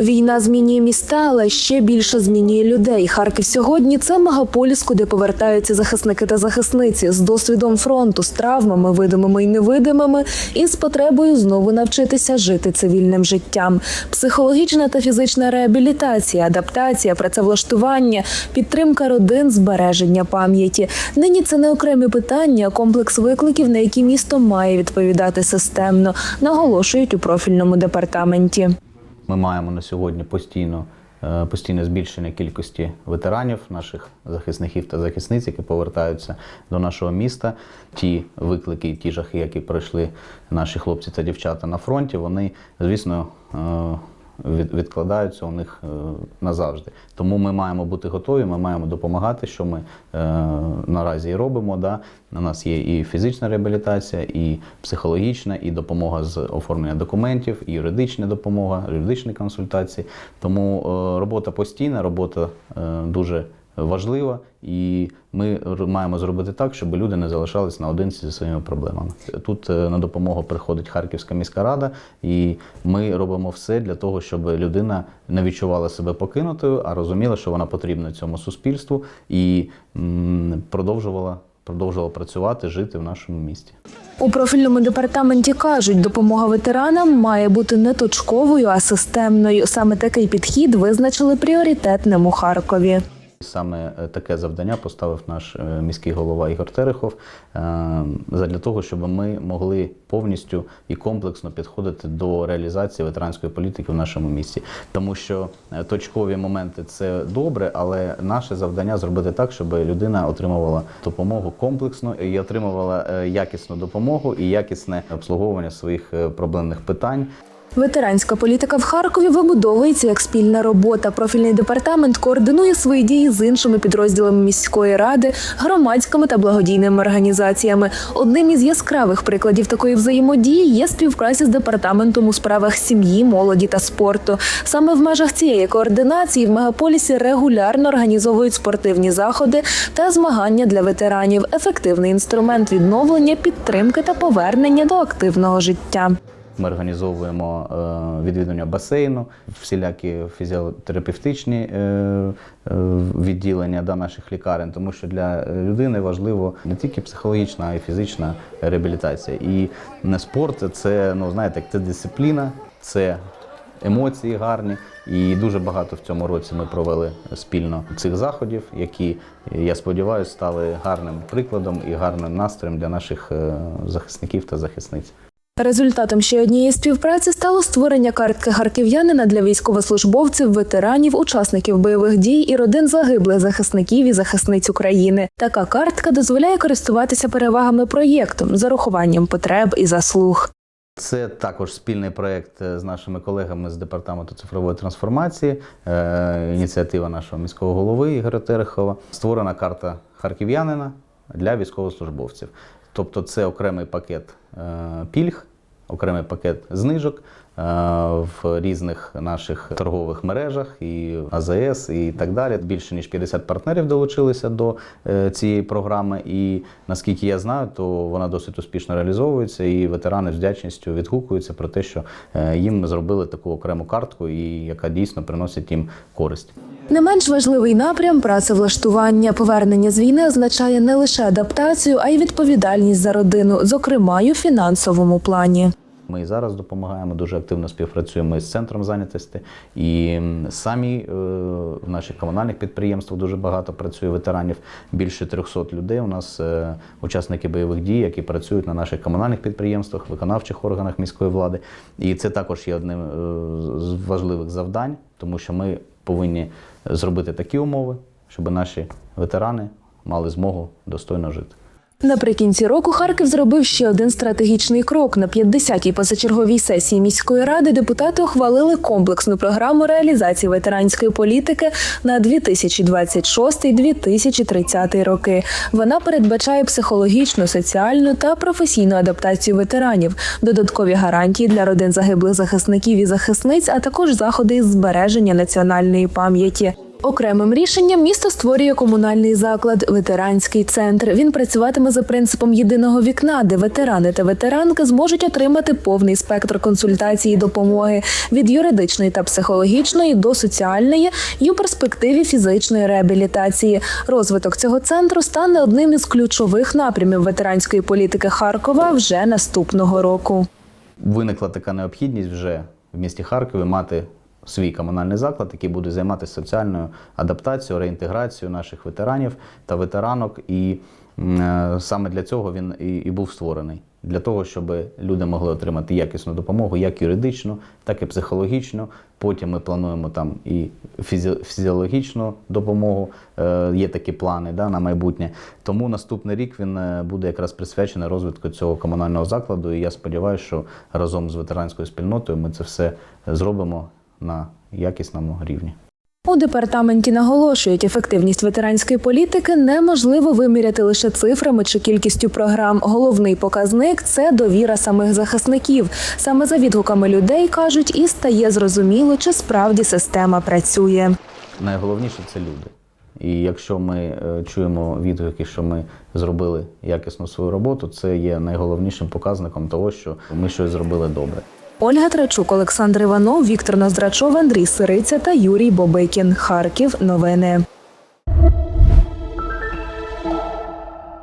Війна змінює міста, але ще більше змінює людей. Харків сьогодні це мегаполіс, куди повертаються захисники та захисниці з досвідом фронту, з травмами, видимими і невидимими, і з потребою знову навчитися жити цивільним життям. Психологічна та фізична реабілітація, адаптація, працевлаштування, підтримка родин, збереження пам'яті. Нині це не окремі питання, а комплекс викликів, на які місто має відповідати системно, наголошують у профільному департаменті. Ми маємо на сьогодні постійно, е, постійне збільшення кількості ветеранів, наших захисників та захисниць, які повертаються до нашого міста. Ті виклики, і ті жахи, які пройшли наші хлопці та дівчата на фронті, вони, звісно, е, відкладаються у них е, назавжди. Тому ми маємо бути готові, ми маємо допомагати, що ми е, наразі і робимо. Да? У нас є і фізична реабілітація, і психологічна, і допомога з оформлення документів, і юридична допомога, юридичні консультації. Тому е, робота постійна, робота дуже важлива, і ми маємо зробити так, щоб люди не залишались наодинці зі своїми проблемами. Тут е, на допомогу приходить Харківська міська рада, і ми робимо все для того, щоб людина не відчувала себе покинутою, а розуміла, що вона потрібна цьому суспільству і продовжувала, продовжувала працювати, жити в нашому місті. У профільному департаменті кажуть, допомога ветеранам має бути не точковою, а системною. Саме такий підхід визначили пріоритетним у Харкові. Саме е, таке завдання поставив наш е, міський голова Ігор Терехов е, задля того, щоб ми могли повністю і комплексно підходити до реалізації ветеранської політики в нашому місті. Тому що точкові моменти це добре, але наше завдання зробити так, щоб людина отримувала допомогу комплексно і отримувала якісну допомогу і якісне обслуговування своїх проблемних питань. Ветеранська політика в Харкові вибудовується як спільна робота. Профільний департамент координує свої дії з іншими підрозділами міської ради, громадськими та благодійними організаціями. Одним із яскравих прикладів такої взаємодії є співпраця з департаментом у справах сім'ї, молоді та спорту. Саме в межах цієї координації в мегаполісі регулярно організовують спортивні заходи та змагання для ветеранів. Ефективний інструмент відновлення, підтримки та повернення до активного життя. Ми організовуємо е, відвідування басейну, всілякі фізіотерапевтичні е, е, відділення да, наших лікарень, тому що для людини важливо не тільки психологічна, а й фізична реабілітація. І не спорт це, ну знаєте, це дисципліна, це емоції гарні. І дуже багато в цьому році ми провели спільно цих заходів, які, я сподіваюся, стали гарним прикладом і гарним настроєм для наших захисників та захисниць. Результатом ще однієї співпраці стало створення картки харків'янина для військовослужбовців, ветеранів, учасників бойових дій і родин загиблих захисників і захисниць України. Така картка дозволяє користуватися перевагами проєкту з урахуванням потреб і заслуг. Це також спільний проєкт е, з нашими колегами з департаменту цифрової трансформації, е, ініціатива нашого міського голови Ігоря Терехова. Створена карта харків'янина для військовослужбовців. Тобто це окремий пакет е, пільг, окремий пакет знижок е, в різних наших торгових мережах і АЗС і так далі. Більше ніж 50 партнерів долучилися до е, цієї програми. І наскільки я знаю, то вона досить успішно реалізовується, і ветерани з вдячністю відгукуються про те, що їм зробили таку окрему картку, і яка дійсно приносить їм користь. Не менш важливий напрям працевлаштування. Повернення з війни означає не лише адаптацію, а й відповідальність за родину, зокрема й у фінансовому плані. Ми і зараз допомагаємо, дуже активно співпрацюємо із центром зайнятості. І самі е, в наших комунальних підприємствах дуже багато працює ветеранів. Більше 300 людей у нас е, учасники бойових дій, які працюють на наших комунальних підприємствах, виконавчих органах міської влади. І це також є одним е, з важливих завдань, тому що ми повинні зробити такі умови, щоб наші ветерани мали змогу достойно жити. Наприкінці року Харків зробив ще один стратегічний крок. На 50-й позачерговій сесії міської ради депутати ухвалили комплексну програму реалізації ветеранської політики на 2026-2030 роки. Вона передбачає психологічну, соціальну та професійну адаптацію ветеранів, додаткові гарантії для родин загиблих захисників і захисниць, а також заходи із збереження національної пам'яті. Окремим рішенням місто створює комунальний заклад ветеранський центр. Він працюватиме за принципом єдиного вікна, де ветерани та ветеранки зможуть отримати повний спектр консультацій і допомоги від юридичної та психологічної до соціальної і у перспективі фізичної реабілітації. Розвиток цього центру стане одним із ключових напрямів ветеранської політики Харкова вже наступного року. Виникла така необхідність вже в місті Харкові мати свій комунальний заклад, який буде займатися соціальною адаптацією, реінтеграцією наших ветеранів та ветеранок. І е, саме для цього він і, був створений. Для того, щоб люди могли отримати якісну допомогу, як юридичну, так і психологічну. Потім ми плануємо там і фізі- фізіологічну допомогу. Е, є такі плани да, на майбутнє. Тому наступний рік він е, буде якраз присвячений розвитку цього комунального закладу. І я сподіваюся, що разом з ветеранською спільнотою ми це все зробимо на якісному рівні. У департаменті наголошують, ефективність ветеранської політики неможливо виміряти лише цифрами чи кількістю програм. Головний показник це довіра самих захисників. Саме за відгуками людей кажуть, і стає зрозуміло, чи справді система працює. Найголовніше це люди. І якщо ми е, чуємо відгуки, що ми зробили якісно свою роботу, це є найголовнішим показником того, що ми щось зробили добре. Ольга Трачук, Олександр Іванов, Віктор Ноздрачов, Андрій Сириця та Юрій Бобикін. Харків. Новини.